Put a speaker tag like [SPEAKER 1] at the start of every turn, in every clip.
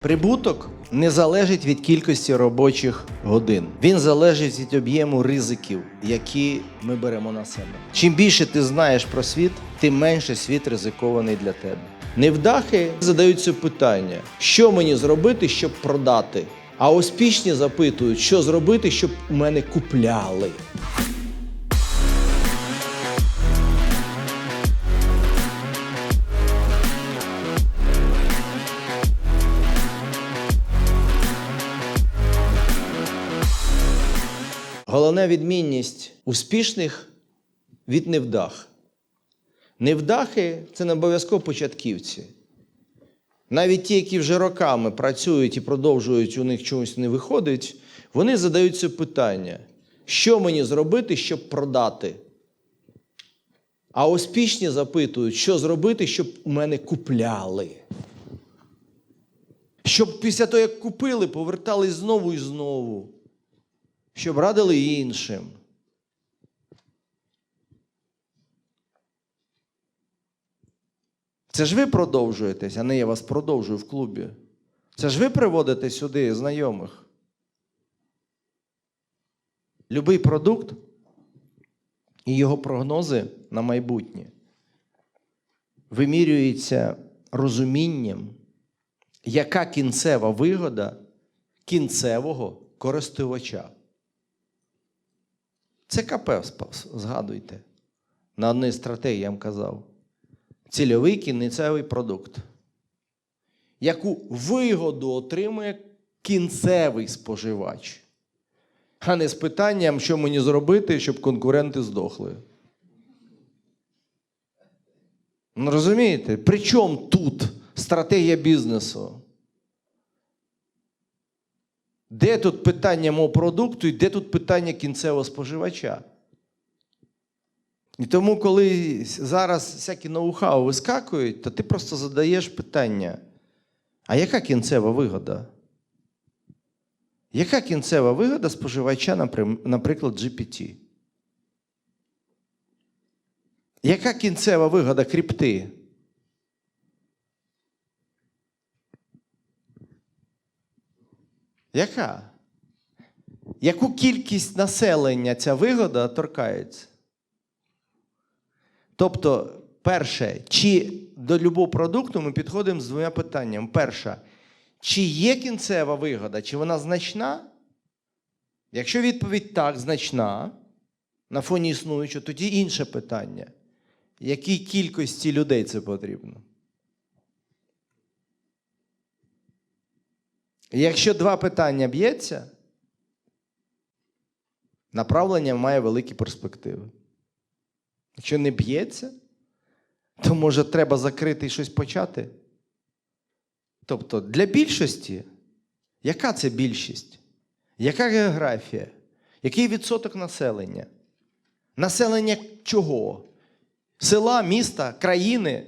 [SPEAKER 1] Прибуток не залежить від кількості робочих годин. Він залежить від об'єму ризиків, які ми беремо на себе. Чим більше ти знаєш про світ, тим менше світ ризикований для тебе. Невдахи задаються питання, що мені зробити, щоб продати. А успішні запитують, що зробити, щоб у мене купляли. Головна відмінність успішних від невдах. Невдахи це не обов'язково початківці. Навіть ті, які вже роками працюють і продовжують, у них чомусь не виходить, вони задаються питання, що мені зробити, щоб продати. А успішні запитують, що зробити, щоб у мене купляли. Щоб після того, як купили, повертались знову і знову щоб радили іншим. Це ж ви продовжуєтесь, а не я вас продовжую в клубі. Це ж ви приводите сюди знайомих. Любий продукт і його прогнози на майбутнє вимірюється розумінням, яка кінцева вигода кінцевого користувача. Це КП згадуйте. На одній стратегії я вам казав. Цільовий кінцевий продукт. Яку вигоду отримує кінцевий споживач, а не з питанням, що мені зробити, щоб конкуренти здохли. Ну, розумієте? При чому тут стратегія бізнесу? Де тут питання мого продукту і де тут питання кінцевого споживача? І тому, коли зараз всякі ноу-хау вискакують, то ти просто задаєш питання: а яка кінцева вигода? Яка кінцева вигода споживача, наприклад, GPT? Яка кінцева вигода крипти? Яка? Яку кількість населення ця вигода торкається? Тобто, перше, чи до любого продукту ми підходимо з двома питаннями. Перше, чи є кінцева вигода, чи вона значна? Якщо відповідь так, значна, на фоні існуючого, тоді інше питання. Якій кількості людей це потрібно? Якщо два питання б'ється, направлення має великі перспективи. Якщо не б'ється, то може треба закрити і щось почати. Тобто для більшості, яка це більшість? Яка географія? Який відсоток населення? Населення чого? Села, міста, країни,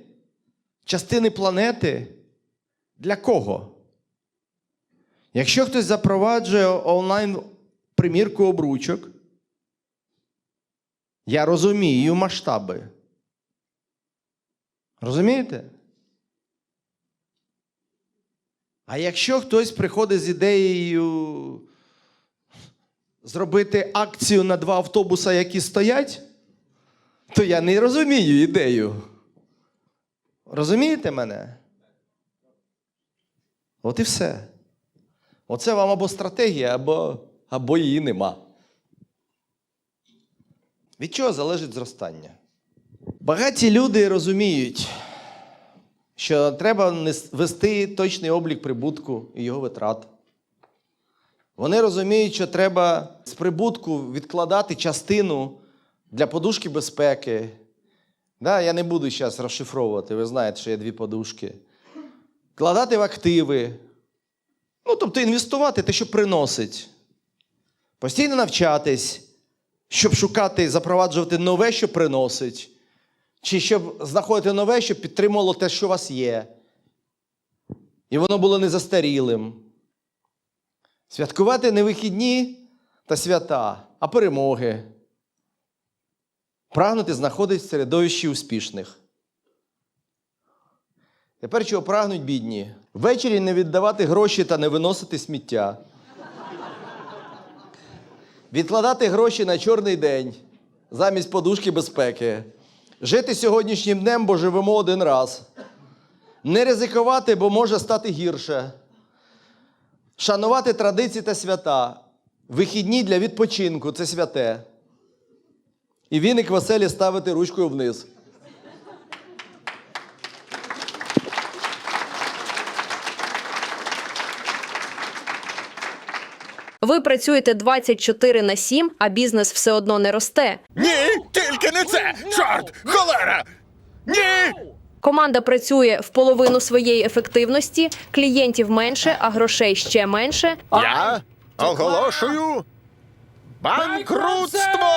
[SPEAKER 1] частини планети? Для кого? Якщо хтось запроваджує онлайн примірку обручок, я розумію масштаби. Розумієте? А якщо хтось приходить з ідеєю зробити акцію на два автобуса, які стоять, то я не розумію ідею. Розумієте мене? От і все. Оце вам або стратегія, або, або її нема. Від чого залежить зростання? Багаті люди розуміють, що треба вести точний облік прибутку і його витрат. Вони розуміють, що треба з прибутку відкладати частину для подушки безпеки. Да, я не буду зараз розшифровувати, ви знаєте, що є дві подушки. Вкладати в активи, Ну, тобто інвестувати те, що приносить. Постійно навчатись, щоб шукати, запроваджувати нове, що приносить. Чи щоб знаходити нове, щоб підтримувало те, що у вас є. І воно було не застарілим. Святкувати не вихідні та свята, а перемоги. Прагнути знаходитись в середовищі успішних. Тепер чого прагнуть бідні? Ввечері не віддавати гроші та не виносити сміття. Відкладати гроші на чорний день замість подушки безпеки. Жити сьогоднішнім днем, бо живемо один раз. Не ризикувати, бо може стати гірше. Шанувати традиції та свята. Вихідні для відпочинку це святе. І віник веселі ставити ручкою вниз.
[SPEAKER 2] Ви працюєте 24 на 7, а бізнес все одно не росте.
[SPEAKER 3] Ні, тільки не це! Чорт! Холера! Ні!
[SPEAKER 2] Команда працює в половину своєї ефективності, клієнтів менше, а грошей ще менше.
[SPEAKER 3] Я оголошую банкрутство!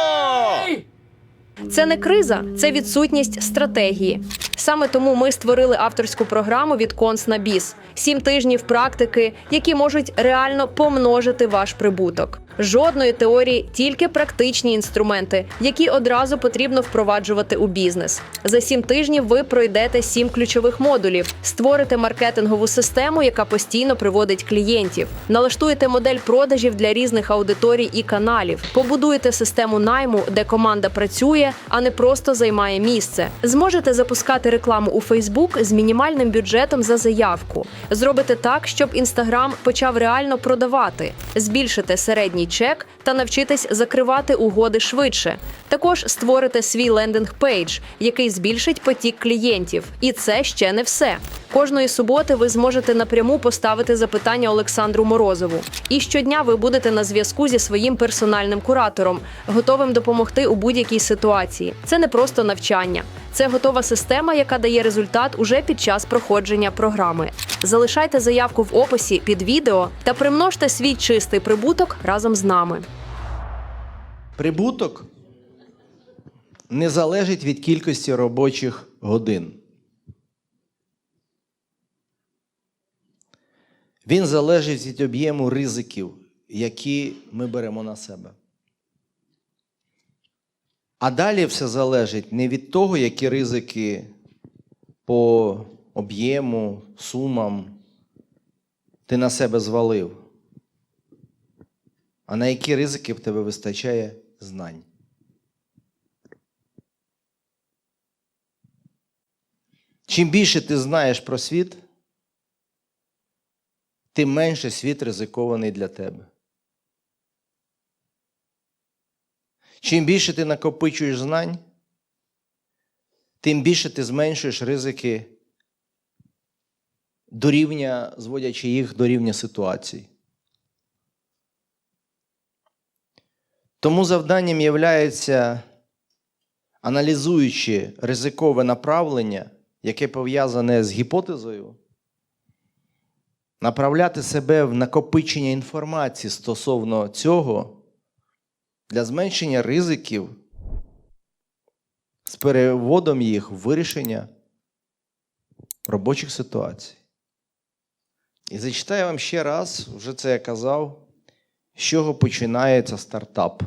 [SPEAKER 2] Це не криза, це відсутність стратегії. Саме тому ми створили авторську програму від Конс на біс. Сім тижнів практики, які можуть реально помножити ваш прибуток. Жодної теорії, тільки практичні інструменти, які одразу потрібно впроваджувати у бізнес. За сім тижнів ви пройдете сім ключових модулів, створите маркетингову систему, яка постійно приводить клієнтів, налаштуєте модель продажів для різних аудиторій і каналів, побудуєте систему найму, де команда працює, а не просто займає місце. Зможете запускати рекламу у Фейсбук з мінімальним бюджетом за заявку. Зробите так, щоб інстаграм почав реально продавати, збільшите середній чек та навчитись закривати угоди швидше. Також створите свій лендинг-пейдж, який збільшить потік клієнтів. І це ще не все. Кожної суботи ви зможете напряму поставити запитання Олександру Морозову. І щодня ви будете на зв'язку зі своїм персональним куратором, готовим допомогти у будь-якій ситуації. Це не просто навчання, це готова система, яка дає результат уже під час проходження програми. Залишайте заявку в описі під відео та примножте свій чистий прибуток разом з нами.
[SPEAKER 1] Прибуток не залежить від кількості робочих годин. Він залежить від об'єму ризиків, які ми беремо на себе. А далі все залежить не від того, які ризики по об'єму, сумам ти на себе звалив, а на які ризики в тебе вистачає знань. Чим більше ти знаєш про світ, тим менше світ ризикований для тебе. Чим більше ти накопичуєш знань, тим більше ти зменшуєш ризики до рівня, зводячи їх до рівня ситуацій. Тому завданням є, аналізуючи ризикове направлення, яке пов'язане з гіпотезою, направляти себе в накопичення інформації стосовно цього для зменшення ризиків з переводом їх в вирішення робочих ситуацій. І зачитаю вам ще раз, вже це я казав, з чого починається стартап.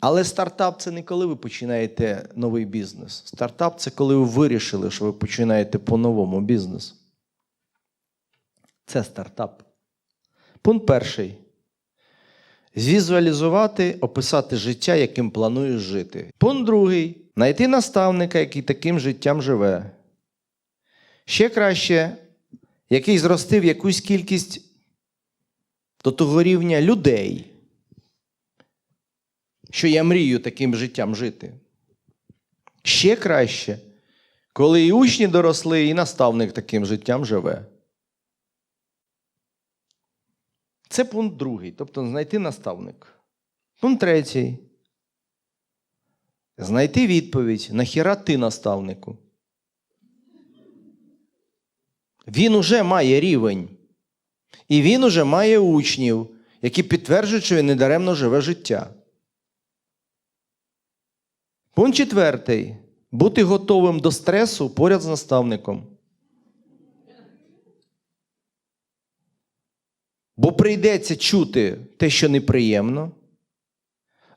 [SPEAKER 1] Але стартап це не коли ви починаєте новий бізнес. Стартап це коли ви вирішили, що ви починаєте по-новому бізнес. Це стартап. Пункт перший. Звізуалізувати, описати життя, яким плануєш жити. Пункт другий. Знайти наставника, який таким життям живе. Ще краще, який зростив якусь кількість до того рівня людей, що я мрію таким життям жити. Ще краще, коли і учні доросли, і наставник таким життям живе. Це пункт другий, тобто знайти наставник. Пункт третій. Знайти відповідь, нахіра ти наставнику. Він уже має рівень. І він уже має учнів, які підтверджують, що він недаремно живе життя. Пункт четвертий. Бути готовим до стресу поряд з наставником. Бо прийдеться чути те, що неприємно,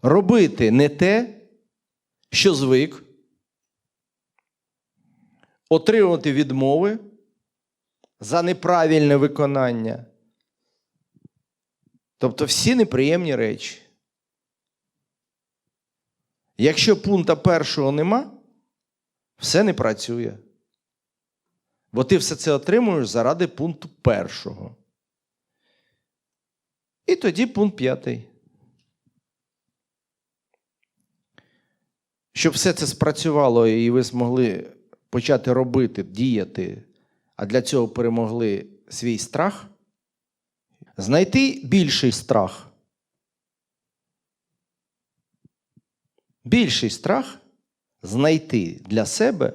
[SPEAKER 1] робити не те, що звик, отримувати відмови, за неправильне виконання. Тобто всі неприємні речі. Якщо пункта першого нема, все не працює. Бо ти все це отримуєш заради пункту першого. І тоді пункт п'ятий. Щоб все це спрацювало і ви змогли почати робити, діяти, а для цього перемогли свій страх, знайти більший страх. Більший страх знайти для себе,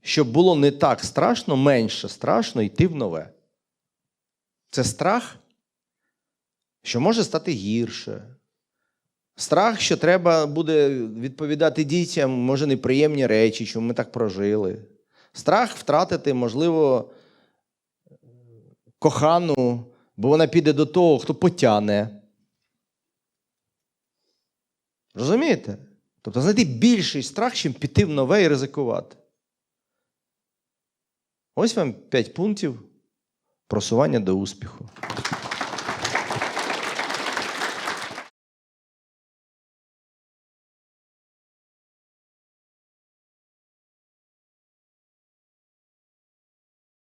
[SPEAKER 1] щоб було не так страшно, менше страшно йти в нове. Це страх, що може стати гірше. Страх, що треба буде відповідати дітям, може, неприємні речі, що ми так прожили. Страх втратити, можливо, кохану, бо вона піде до того, хто потяне. Розумієте? Тобто знайти більший страх, чим піти в нове і ризикувати. Ось вам 5 пунктів просування до успіху.